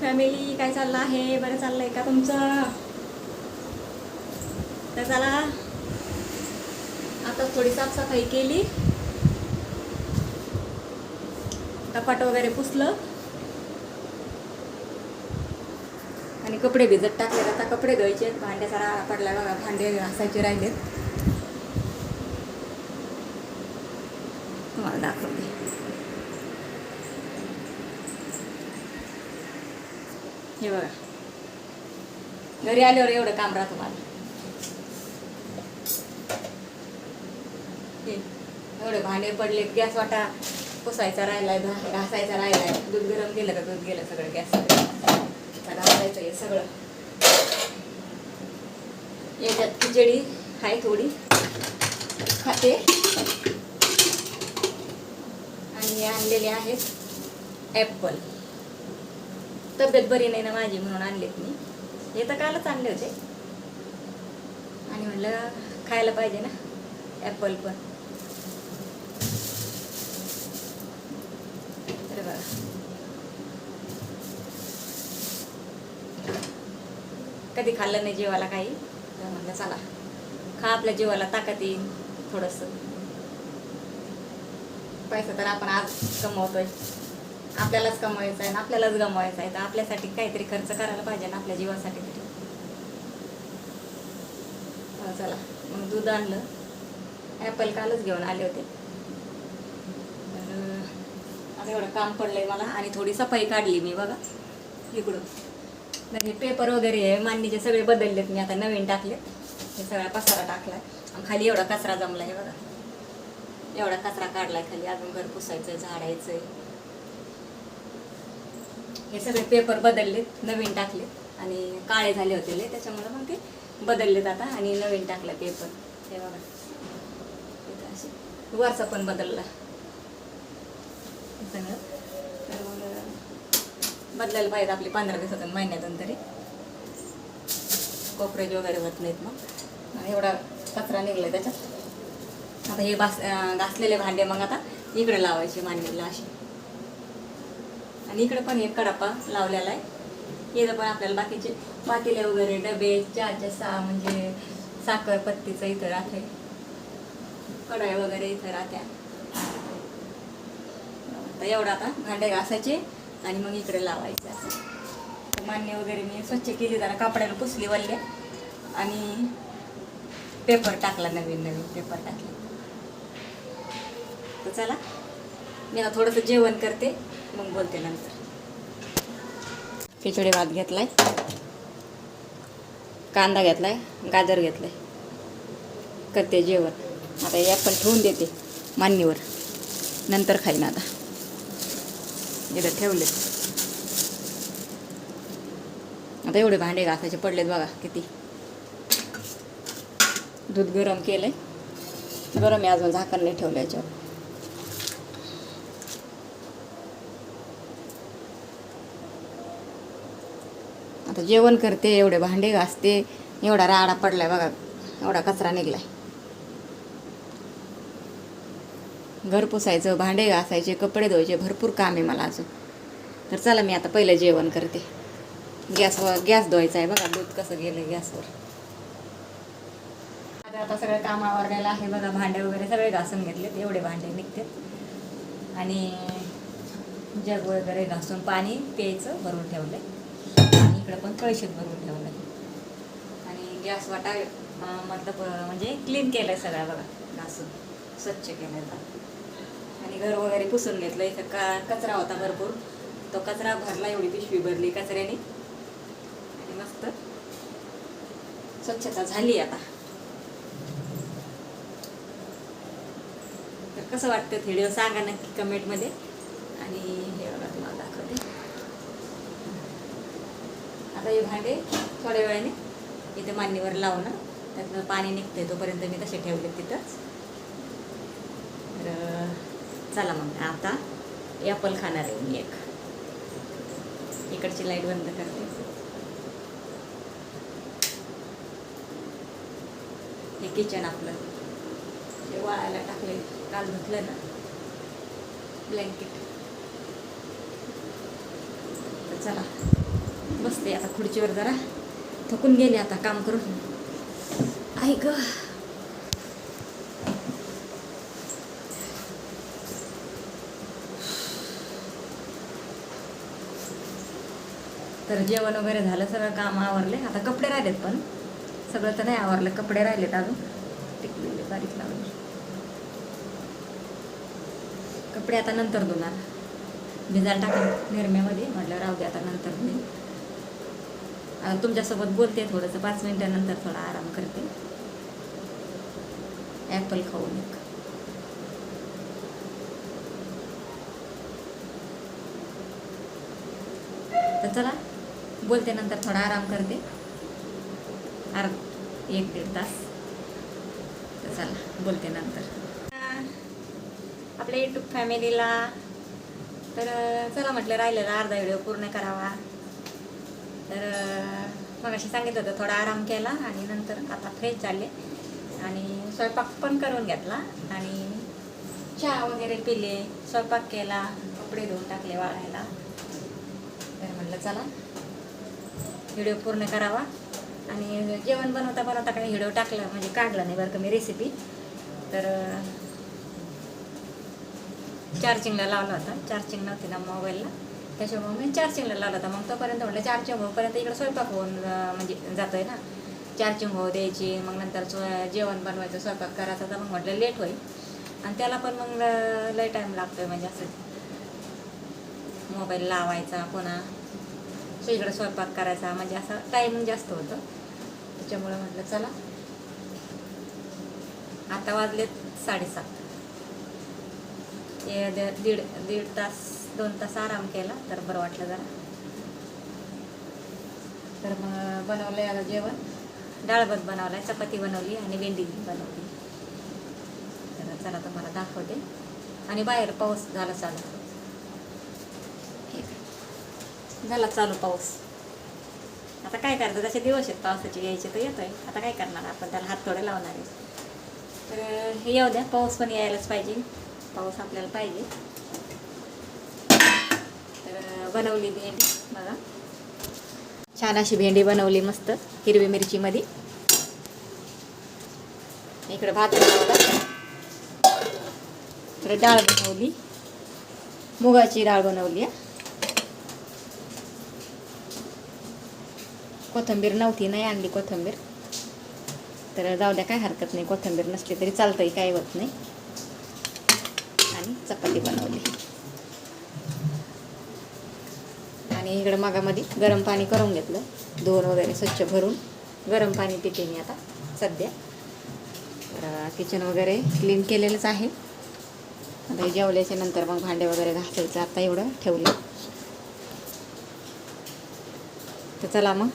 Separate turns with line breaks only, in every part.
Family काय चाललं आहे? बरं चाललं आहे का तुमचं? तर चला. आता थोडी साफसफाई केली. कपाट वगैरे पुसलं. आणि कपडे भिजत टाकले आता कपडे धुवायचे भांड्याचा राळा पडला बघा. भांडे घासायचे राहिलेत तुम्हाला दाखवते हे बघा घरी आल्यावर एवढं काम राहतं मला हे एवढे भांडे पडले गॅस वाटा पुसायचा राहिलाय घासायचा राहिलाय. दूध गरम केलं का दूध गेलं सगळं गॅस घासायचं हे सगळं. याच्यात खिचडी आहे थोडी. खाते. आणि आणलेले आहेत ॲपल. तब्येत बरी नाही ना माझी म्हणून आणलेत मी. हे तर कालच आणले होते. आणि म्हटलं खायला पाहिजे ना ॲपल पण. तर बघा. कधी खाल्लं नाही जेवाला काही तर म्हणलं चला खा आपल्या जीवाला ताकद येईल थोडंसं. पैसा तर आपण आज कमवतोय. आपल्यालाच कमवायचं आहे ना आपल्यालाच गमवायचं आहे तर आपल्यासाठी काहीतरी खर्च करायला पाहिजे ना आपल्या जीवासाठी तरी. चला मग दूध आणलं. ॲपल कालच घेऊन आले होते. तर आता एवढं काम पडलंय मला आणि थोडी सफाई काढली मी बघा इकडून. तर हे पेपर वगैरे आहे मांडीचे सगळे बदललेत मी आता नवीन टाकले. हे सगळा पसारा टाकलाय. आणि खाली एवढा कचरा जमला आहे बघा. एवढा कचरा काढलाय खाली अजून घर पुसायचं झाडायचंय. हे सगळे पेपर बदललेत नवीन टाकले आणि काळे झाले होते त्याच्यामुळे मग ते बदललेत आता आणि नवीन टाकलं पेपर. हे बघा. असे वरचा पण बदलला. सगळं तर मग बदलायला पाहिजे आपली पंधरा दिवसातून महिन्यातून तरी. कोपरेज वगैरे होत नाहीत मग. एवढा कचरा निघलाय त्याच्यात. आता हे बास घासलेले भांडे मग आता इकडे लावायचे मांडणीला असे. आणि इकडे पण एक कडापा लावलेला आहे. इथं पण आपल्याला बाकीचे पातेले वगैरे डबे चहाच्या सा म्हणजे साखर पत्तीचं इथं राहते. कढाई वगैरे इथं राहत्या तर एवढं आता भांडे घासायचे आणि मग इकडे लावायचे असं. तर मान्य वगैरे मी स्वच्छ केली जरा कापड्याला पुसली वल्ले. आणि पेपर टाकला नवीन नवीन पेपर टाकले. तर चला मी आता थोडंसं जेवण करते. मग बोलते नंतर. खिचडी भात घेतलाय. कांदा घेतलाय गाजर घेतलाय. करते जेवण. आता हे पण ठेवून देते मान्यवर. नंतर खाईन आता. इथं ठेवले. आता एवढे भांडे घासायचे पडलेत बघा किती. दूध गरम केलंय. गरम आहे अजून झाकण नाही ठेवलं याच्यावर. आता जेवण करते एवढे भांडे घासते एवढा राडा पडलाय बघा एवढा कचरा निघलाय. घर पुसायचं भांडे घासायचे कपडे धुवायचे भरपूर काम आहे मला अजून. तर चला मी आता पहिलं जेवण करते. गॅसवर गॅस धुवायचा आहे बघा दूध कसं गेलं गॅसवर. आता आता सगळं काम आवरलेलं आहे बघा भांडे वगैरे सगळे घासून घेतलेत एवढे भांडे निघते आणि जग वगैरे घासून पाणी प्यायचं भरून ठेवलं आहे इकडं पण कळशीत भरून ठेवलंय. आणि गॅस वाटा मतलब म्हणजे क्लीन केलंय सगळं बघा घासून. स्वच्छ केलं आणि घर वगैरे पुसून घेतलं इथं का कचरा होता भरपूर. तो कचरा भरला एवढी पिशवी भरली कचऱ्याने. आणि मस्त. स्वच्छता झाली आता. तर कसं वाटतं व्हिडिओ सांगा नक्की कमेंटमध्ये आणि हे बघा तुम्हाला दाखवते आता हे भांडे थोड्या वेळाने इथे मान्यवर लावणं त्यातनं पाणी निघते तोपर्यंत मी तसे ठेवले तिथंच. तर चला मग आता ॲपल खाणार आहे मी एक. इकडची लाइट बंद करते. हे किचन आपलं. हे वाळायला टाकले काल धुतलं ना ब्लँकेट चला. बसते आता खुर्चीवर जरा. थकून गेले आता काम करून. ऐक तर जेवण वगैरे झालं सगळं काम आवरले. आता कपडे राहिलेत पण. सगळं तर नाही आवरलं कपडे राहिलेत अजून. टिकलेले बारीक लावले कपडे आता नंतर धुणार. भिजायला टाकले निरम्यामध्ये. म्हटलं राहू दे आता नंतर धुईन. तुमच्यासोबत बोलते थोडंसं. पाच मिनिटानंतर थोडा आराम करते. ॲपल खाऊन एक. तर चला बोलते नंतर थोडा आराम करते. अर्ध एक दीड तास. तर चला बोलते नंतर. आपल्या यूट्यूब फॅमिलीला तर चला म्हटलं राहिलेला अर्धा व्हिडिओ पूर्ण करावा. तर मग अशी सांगितलं होतं थोडा आराम केला आणि नंतर आता फ्रेश झाले. आणि स्वयंपाक पण करून घेतला आणि चहा वगैरे पिले स्वयंपाक केला कपडे धुवून टाकले वाळायला. तर म्हटलं चला व्हिडिओ पूर्ण करावा. आणि जेवण बनवता बनवता काही व्हिडिओ टाकला म्हणजे काढला नाही बरं का मी रेसिपी तर चार्जिंगला लावला होता. चार्जिंग नव्हती ना मोबाईलला त्याच्यामुळे मी चार्जिंगला लावला होता. मग तोपर्यंत म्हटलं चार्जिंग होईपर्यंत इकडे स्वयंपाक होऊन म्हणजे जातो आहे ना चार्जिंग होऊ द्यायची मग नंतर जेवण बनवायचं स्वयंपाक करायचा तर मग म्हटलं लेट होईल. आणि त्याला पण मग लय टाईम लागतोय म्हणजे असं. मोबाईल लावायचा पुन्हा. इकडं स्वयंपाक करायचा म्हणजे असा टाईम जास्त होतो. त्याच्यामुळे म्हटलं चला. आता वाजलेत साडेसात. दीड दीड तास. दोन तास आराम केला तर बरं वाटलं जरा. तर मग बनवलं याला जेवण. डाळबत भात आहे चपाती बनवली आणि भेंडी बनवली. तर चला तुम्हाला दाखवते. आणि बाहेर पाऊस झाला चालू. झाला चालू पाऊस. आता काय करायचं जसे दिवस आहेत पावसाचे यायचे तर येतोय. आता काय करणार आपण? त्याला हात थोडे लावणार आहे. तर हे येऊ द्या पाऊस पण यायलाच पाहिजे. पाऊस आपल्याला पाहिजे. बनवली भेंडी बघा. छान अशी भेंडी बनवली मस्त हिरवी मिरचीमध्ये. इकडं भात बनवला इकडे डाळ बनवली. मुगाची डाळ बनवली कोथंबीर कोथिंबीर नव्हती नाही आणली कोथिंबीर. तर जाऊ द्या काय हरकत नाही. कोथिंबीर नसली तरी चालतंय काय होत नाही. आणि चपाती बनवली. आणि इकडं मागामध्ये गरम पाणी करून घेतलं. दोन वगैरे स्वच्छ भरून गरम पाणी पिते मी आता सध्या. तर किचन वगैरे क्लीन केलेलंच आहे. आता जेवल्याच्या नंतर मग भांडे वगैरे घासायचं आता एवढं ठेवलं. तर चला मग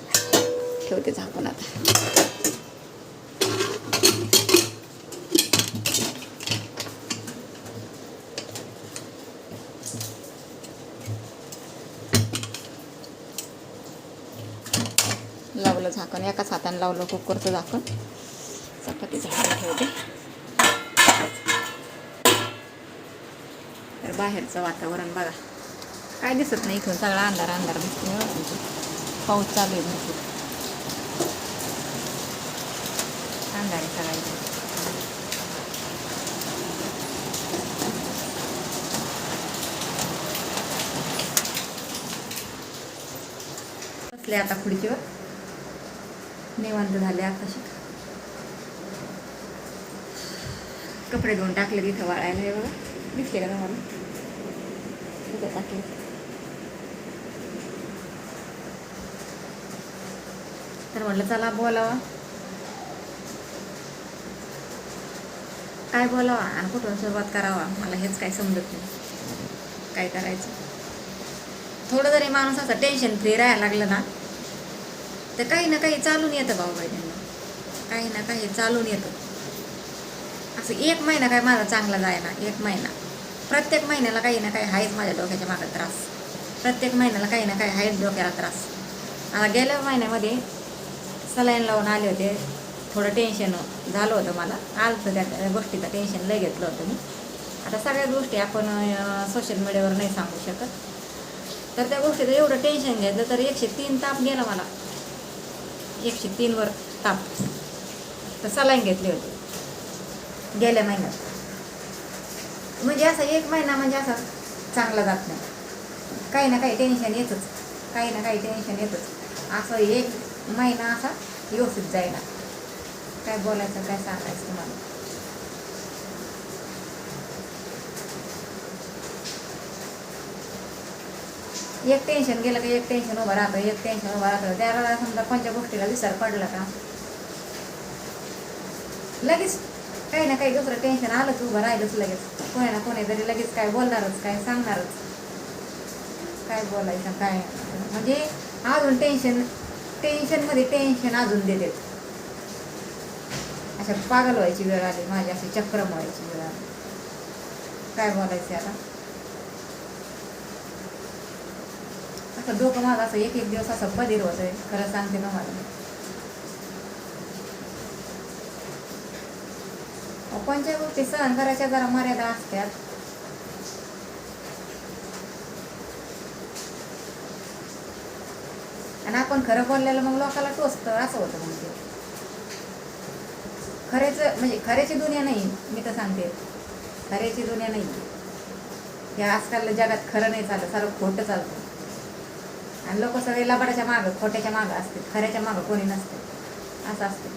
ठेवते झाकून आता लावलं झाकण एकाच हाताने लावलं कुकरचं झाकण. चपाती झाकून ठेवते. तर बाहेरचं वातावरण बघा. काय दिसत नाही इथून सगळा अंधार अंधार दिसतो पाऊस चालू आहे भरपूर. अंधार आहे सगळा इथे बसले आता खुर्चीवर. निवांत झाले आताशी कपडे धुवून टाकले तिथं वाळायला हे बघा. दिसले का तुम्हाला? तिथं टाकले. तर म्हटलं चला बोलावा. काय बोलावा? आणि कुठून सुरुवात करावा? मला हेच काय समजत नाही. काय करायचं? थोडं जरी माणूस असं टेन्शन फ्री राहायला लागलं ना तर काही ना काही चालून येतं भाऊ बहिणींना. काही ना काही चालून येतं. असं एक महिना काय माझा चांगला जायना एक महिना. प्रत्येक महिन्याला काही ना काही आहेच माझ्या डोक्याच्या मागं त्रास. प्रत्येक महिन्याला काही ना काही आहेच डोक्याला त्रास. आता गेल्या महिन्यामध्ये सलाईन लावून आले होते थोडं टेन्शन झालं होतं मला. आलं होतं त्या गोष्टीचं टेन्शन लय घेतलं होतं मी. आता सगळ्या गोष्टी आपण सोशल मीडियावर नाही सांगू शकत. तर त्या गोष्टीचं एवढं टेन्शन घेतलं तर एकशे तीन ताप गेला मला. एकशे तीनवर ताप तर सलाईन घेतली होती. गेल्या महिन्यात. म्हणजे असा एक महिना म्हणजे असा चांगला जात नाही. काही ना काही टेन्शन येतच. काही ना काही टेन्शन येतच. असं एक महिना असा व्यवस्थित जायला. काय बोलायचं काय सांगायचं तुम्हाला? एक टेन्शन गेलं का एक टेन्शन उभं राहतं एक टेन्शन उभं राहतं. त्याला समजा कोणत्या गोष्टीला विसर पडला का? लगेच काही ना काही दुसरं टेन्शन आलंच उभं राहिलंच लगेच. कोणी ना कोणी तरी लगेच काय बोलणारच काय सांगणारच. काय बोलायचं काय? म्हणजे अजून टेन्शन टेन्शनमध्ये टेन्शन अजून देते. अशा पागल व्हायची वेळ आली माझी अशी चक्रम व्हायची वेळ आली. काय बोलायचं आता असं डोकं माझं असं एक एक दिवस असं बधीर होतंय. खरं सांगते ना मला अहो, कोणत्या गोष्टी सहन करायच्या जरा मर्यादा असतात. आणि आपण खरं बोललेलं मग लोकाला टोचतं असं होतं मग ते. खरेच म्हणजे खऱ्याची दुनिया नाही मी तर सांगते. खऱ्याची दुनिया नाही. या आजकाल जगात खरं नाही चालत सारं खोटं चालतं. आणि लोक सगळे लबाडाच्या मागं खोट्याच्या मागं असते खऱ्याच्या मागं कोणी नसते. असं असते.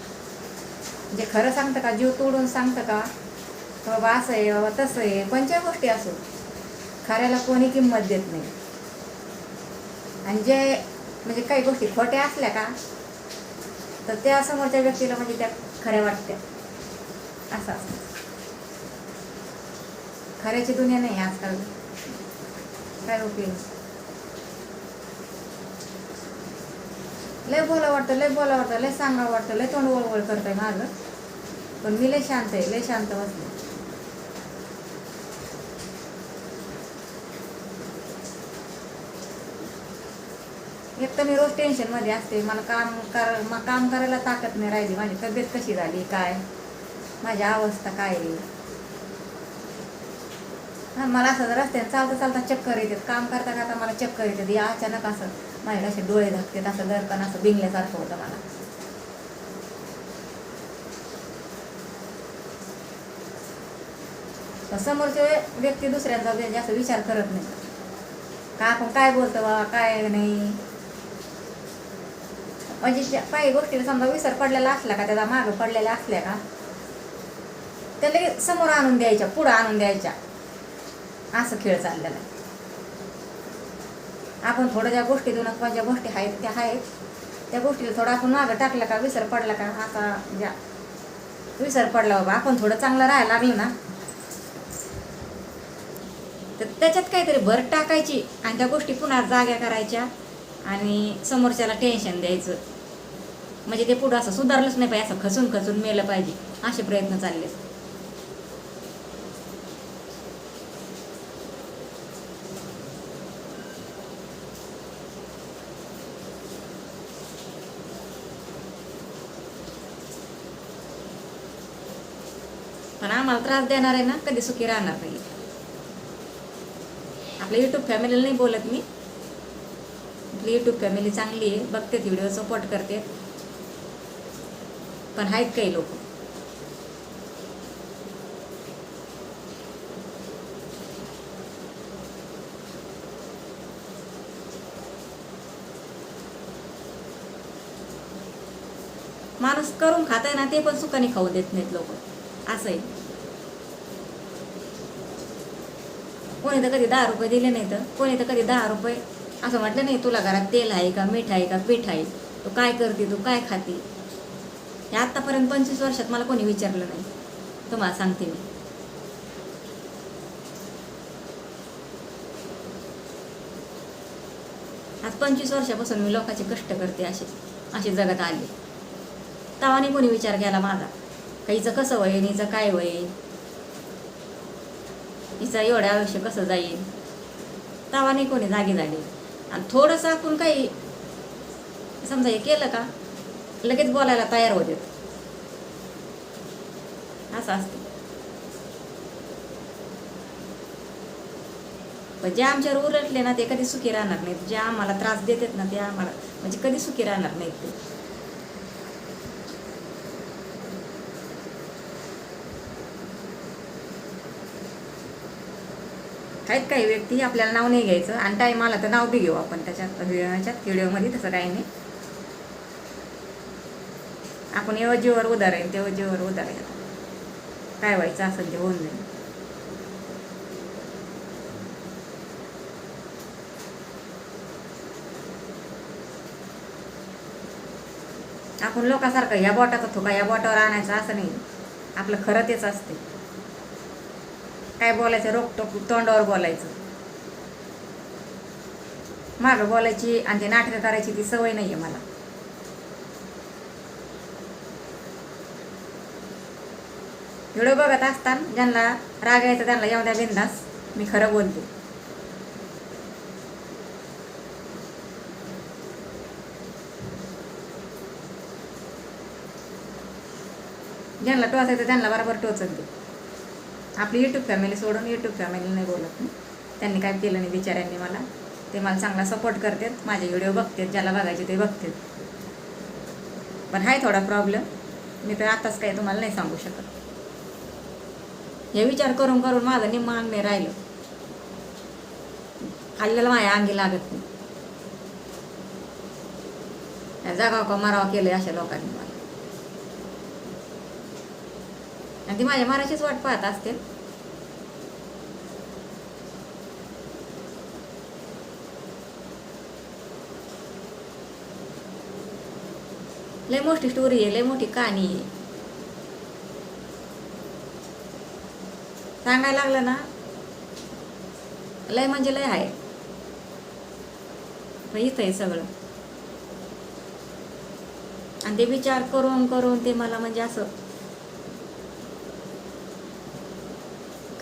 जे खरं सांगतं का जीव तोडून सांगतं का का बाबा असं आहे बाबा तसं आहे कोणत्या गोष्टी असो खऱ्याला कोणी किंमत देत नाही. आणि जे म्हणजे काही गोष्टी खोट्या असल्या का तर त्या समोरच्या व्यक्तीला म्हणजे त्या खऱ्या वाटत्या. असं असतं. खऱ्याची दुनिया नाही आजकाल. काय उपयोग? लय बोला वाटतं लय बोला वाटतं लय सांगा वाटतं लय तोंड वळवळ करतंय माझं. पण मी लय शांत आहे लय शांत बसले. एक तर मी रोज टेन्शनमध्ये असते मला काम कर मग काम करायला ताकद नाही राहिली माझी तब्येत कशी झाली काय? माझी अवस्था काय आहे? मला असं रस्त्याने चालता चालता चक्कर येतात काम करता करता मला चक्कर येतात या अचानक असं. माझे असे डोळे धकतात असं दरकन असं बिंगल्यासारखं होतं मला. समोरचे व्यक्ती दुसऱ्यांचा जास्त विचार करत नाही. का आपण काय बोलतो बा काय नाही? म्हणजे काही गोष्टीला समजा विसर पडलेला असला का त्याचा मागं पडलेला असल्या का त्या लगेच समोर आणून द्यायच्या पुढं आणून द्यायच्या. असं खेळ चाललेला आहे. आपण थोड्या ज्या गोष्टीतून किंवा ज्या गोष्टी आहेत त्या आहेत. त्या गोष्टीला थोडं आपण मागं टाकलं का विसर पडला का? आता ज्या विसर पडला बाबा आपण थोडं चांगलं राहायला लागलं ना. तर त्याच्यात काहीतरी भर टाकायची आणि त्या गोष्टी पुन्हा जाग्या करायच्या आणि समोरच्याला टेन्शन द्यायचं. म्हणजे ते पुढं असं सुधारलंच नाही पाहिजे असं खचून खचून मेलं पाहिजे. असे प्रयत्न चालले पण आम्हाला त्रास देणार आहे ना कधी सुखी राहणार नाही. आपल्या यूट्यूब फॅमिलीला नाही बोलत मी. आपली यूट्यूब फॅमिली चांगली आहे बघते व्हिडिओ सपोर्ट करते पण आहेत काही लोक. माणूस करून खाताय ना ते पण सुखाने खाऊ देत नाहीत लोक. असं आहे कोणी तर कधी दहा रुपये दिले नाही तर कोणी तर कधी दहा रुपये. असं म्हटलं नाही तुला घरात तेल आहे का मीठ आहे का पीठ आहे? तू काय करते तू काय खाते? हे आत्तापर्यंत पंचवीस वर्षात मला कोणी विचारलं नाही. तुम्हाला सांगते मी. आज पंचवीस वर्षापासून मी लोकांचे कष्ट करते असे असे जगत आले. तवाने कोणी विचार केला माझा. हिचं कसं होईल हिचं काय होईल? हिचं एवढं आयुष्य कसं जाईल? तवाने कोणी जागी झाले. आणि थोडंसं आपण काही समजा हे केलं का लगेच बोलायला तयार होते. असं असतं. पण जे आमच्यावर उलटले ना ते कधी सुखी राहणार नाहीत. जे आम्हाला त्रास देतात ना ते आम्हाला म्हणजे कधी सुखी राहणार नाहीत ते. आहेत काही व्यक्ती आपल्याला नाव नाही घ्यायचं. आणि टाईम आला तर नाव बी घेऊ आपण. त्याच्यात ह्याच्यात व्हिडिओमध्ये तसं काही नाही. आपण एवढं जीवर उदार आहे तेव्हा जीवर उदार आहे काय व्हायचं असं ते होऊन जाईल. आपण लोकांसारखं या बोटाचा थोका या बोटावर आणायचा असं नाही. आपलं खरं तेच असते. काय बोलायचं? रोखटोक तोंडावर बोलायचं. मागं बोलायची आणि ते नाटकं करायची ती सवय नाही आहे मला. व्हिडिओ बघत असताना ज्यांना राग यायचा त्यांना येऊन द्या बिंदास मी खरं बोलते. ज्यांना टोचायचं त्यांना बरोबर टोचत दे. आपली यूट्यूब फॅमिली सोडून यूट्यूब फॅमिली नाही बोलत मी. त्यांनी काय केलं नाही बिचाऱ्यांनी मला. ते मला चांगला सपोर्ट करतात. माझे व्हिडिओ बघतात. ज्याला बघायचे ते बघतात. पण आहे थोडा प्रॉब्लेम मी तर आताच काही तुम्हाला नाही सांगू शकत. हे विचार करून करून माझं निम्म अंग नाही राहिलं. खाल्लेलं माझ्या अंगी लागत नाही. जागाव का मारावं केलं अशा लोकांनी मला. आणि ती माझ्या माराचीच वाट पाहत असतील लय मोठी स्टोरी आहे लय मोठी कहाणी आहे. सांगायला लागलं ना लय म्हणजे लय आहे. इथं आहे सगळं. आणि ते विचार करून करून ते मला म्हणजे असं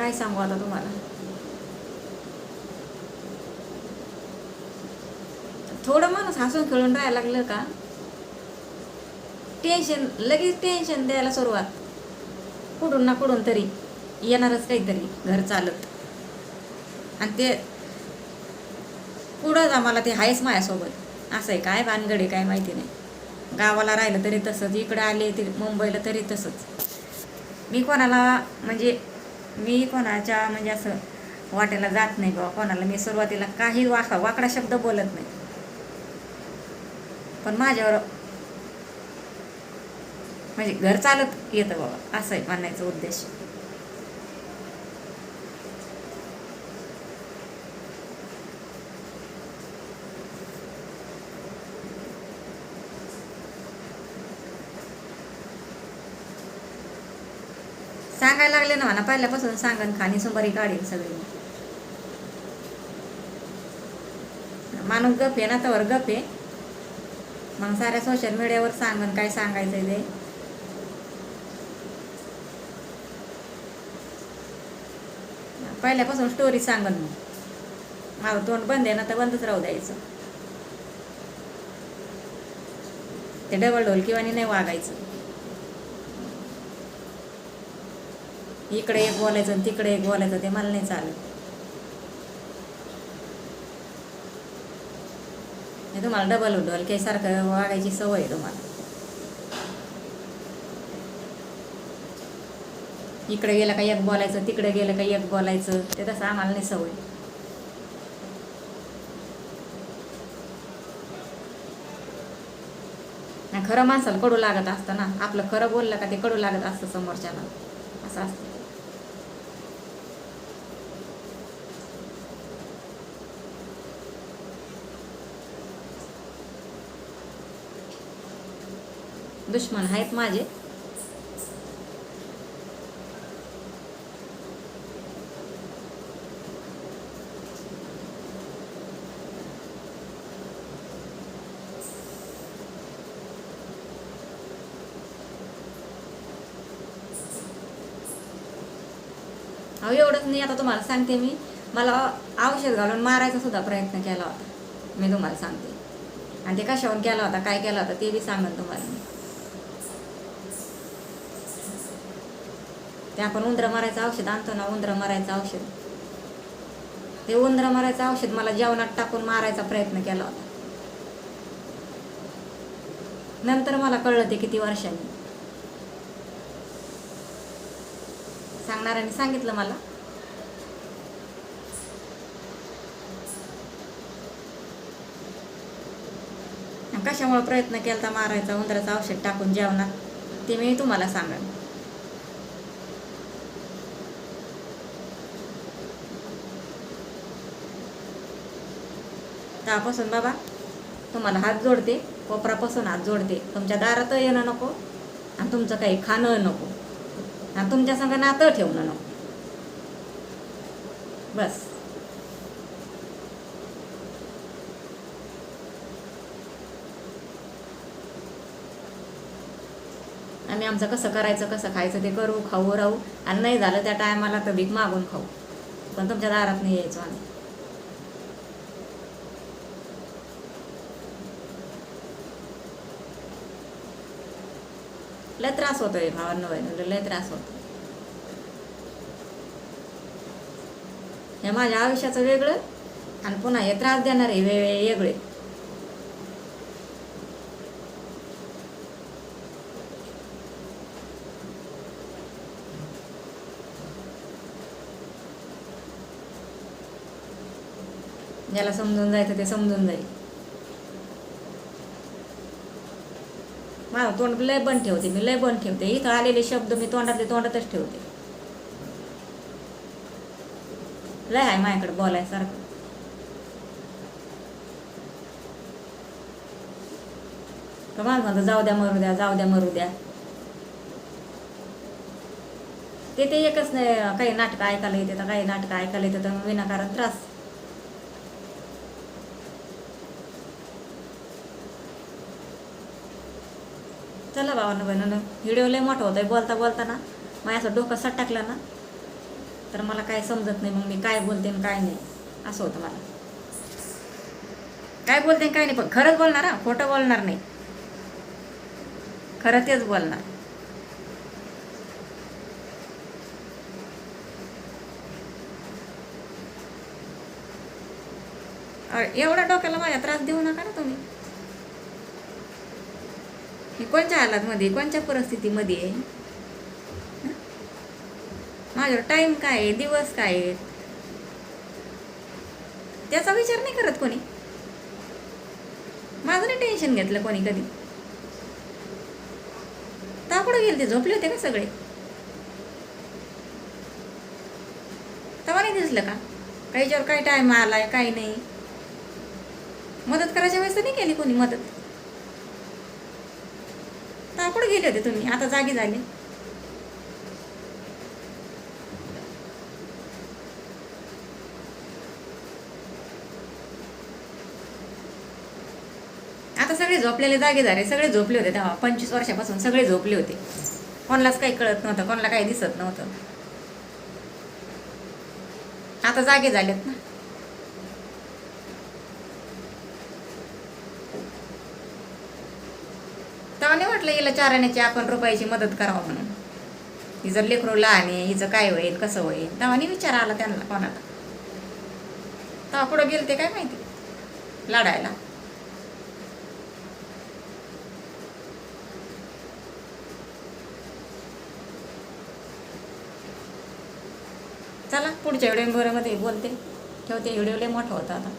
काय सांगू आता तुम्हाला. थोडं माणूस हसून खेळून राहायला लागलं का? टेन्शन लगेच टेन्शन द्यायला सुरुवात. कुठून ना कुठून तरी येणारच काहीतरी घर चालत. आणि ते पुढंच आम्हाला ते आहेच माझ्यासोबत. असं आहे काय भानगडे काय माहिती नाही. गावाला राहिलं तरी तसंच इकडे आले तरी मुंबईला तरी तसंच. मी कोणाला म्हणजे मी कोणाच्या म्हणजे असं वाटेला जात नाही बाबा कोणाला मी सुरुवातीला काही वाका वाकडा शब्द बोलत नाही. पण माझ्यावर म्हणजे घर चालत येतं बाबा असं आहे म्हणायचा उद्देश. सांगायला लागले ना म्हणा पहिल्यापासून सांगन खाणी सोमवारी काढेल सगळी. माणूस गप आहे ना तर गप आहे. मग साऱ्या सोशल मीडियावर सांगन काय सांगायचं ते. पहिल्यापासून स्टोरी सांगन मग. माझं तोंड बंद आहे ना तर बंदच राहू द्यायचं. ते डबल ढोल किंवा नाही वागायचं. इकडे एक बोलायचं आणि तिकडे एक बोलायचं ते मला नाही चालत. हे तुम्हाला डबल उडवल काही सारखं वागायची सवय आहे तुम्हाला. इकडे गेलं का एक बोलायचं तिकडे गेलं का एक बोलायचं ते तसं आम्हाला नाही सवय. खरं माणसाला कडू लागत असतं ना आपलं खरं बोललं का ते कडू लागत असतं समोरच्याला. असं असतं. दुश्मन आहेत माझे. अहो एवढंच नाही आता तुम्हाला सांगते मी. मला औषध घालून मारायचा सुद्धा प्रयत्न केला होता. मी तुम्हाला सांगते. आणि ते कशावर केला होता काय केला होता ते बी सांगेन तुम्हाला मी. ते आपण उंदरं मारायचं औषध आणतो ना उंदरं मारायचं औषध. ते उंदरं मारायचं औषध मला जेवणात टाकून मारायचा प्रयत्न केला होता. नंतर मला कळलं ते किती वर्षांनी. सांगणाऱ्याने सांगितलं मला. कशामुळे प्रयत्न केला मारायचा उंदराचं औषध टाकून जेवणात? ते मी तुम्हाला सांगेन. त्यापासून बाबा तुम्हाला हात जोडते कोपरापासून हात जोडते. तुमच्या दारात येणं नको आणि तुमचं काही खाणं नको. आणि तुमच्या संग नातं ठेवणं नको. बस. आम्ही आमचं कसं करायचं कसं खायचं ते करू खाऊ राहू. आणि नाही झालं त्या टायमाला तर भीक मागून खाऊ. पण तुमच्या दारात नाही यायचो आम्ही. लय त्रास होतोय भावांना बहिणीला लय त्रास होतो हे माझ्या आयुष्याचं वेगळं आणि पुन्हा हे त्रास देणार हे वेगळे ज्याला समजून जायचं ते समजून जाईल माझं तोंड लय बंद ठेवते मी लय बंद ठेवते. इथं आलेले शब्द मी तोंडातले तोंडातच ठेवते. लय आहे माझ्याकडे बोलायसारखं. कमाल म्हणतो जाऊ द्या मरू द्या जाऊ द्या मरू द्या. ते ते एकच नाही काही नाटकं ऐकायला येते तर काही नाटकं ऐकायला येते तर विनाकारण त्रास. चला भावानं बहिणीनं. व्हिडिओ लय मोठा होता बोलता बोलताना. माझ्या असं डोकं सट टाकलं ना तर मला काय समजत नाही मग मी काय बोलते आणि काय नाही. असं होतं मला. काय बोलते काय नाही पण खरंच बोलणार हा. खोटं बोलणार नाही. खरं तेच बोलणार. एवढा डोक्याला माझ्या त्रास देऊ नका ना तुम्ही. मी कोणत्या हालातमध्ये कोणत्या परिस्थितीमध्ये? आहे माझ्यावर टाईम काय आहे दिवस काय आहेत? त्याचा विचार नाही करत कोणी. माझं नाही टेन्शन घेतलं कोणी कधी. तापडं गेले ते झोपले होते का सगळे? तवा नाही दिसलं का? काहीच्यावर काय टाईम आलाय काय नाही? मदत करायच्या वेळेस तर नाही केली कोणी मदत? तापड गेले होते तुम्ही? आता जागी झाले. आता सगळे झोपलेले जागे झाले. सगळे झोपले होते तेव्हा. पंचवीस वर्षापासून सगळे झोपले होते. कोणालाच काही कळत नव्हतं. कोणाला काही दिसत नव्हतं. आता जागे झालेत ना तेव्हा नाही म्हटलं हिला चार आण्याची आपण रुपयाची मदत करावं म्हणून. हिचं लेकरू लहान आहे हिचं काय होईल कसं होईल? तेव्हा विचार आला त्यांना कोणाला. तेव्हा पुढं गेलते काय माहिती? लढायला. चला पुढच्या व्हिडिओमध्ये बोलते. ठेवते व्हिडिओ लय मोठा होता आता.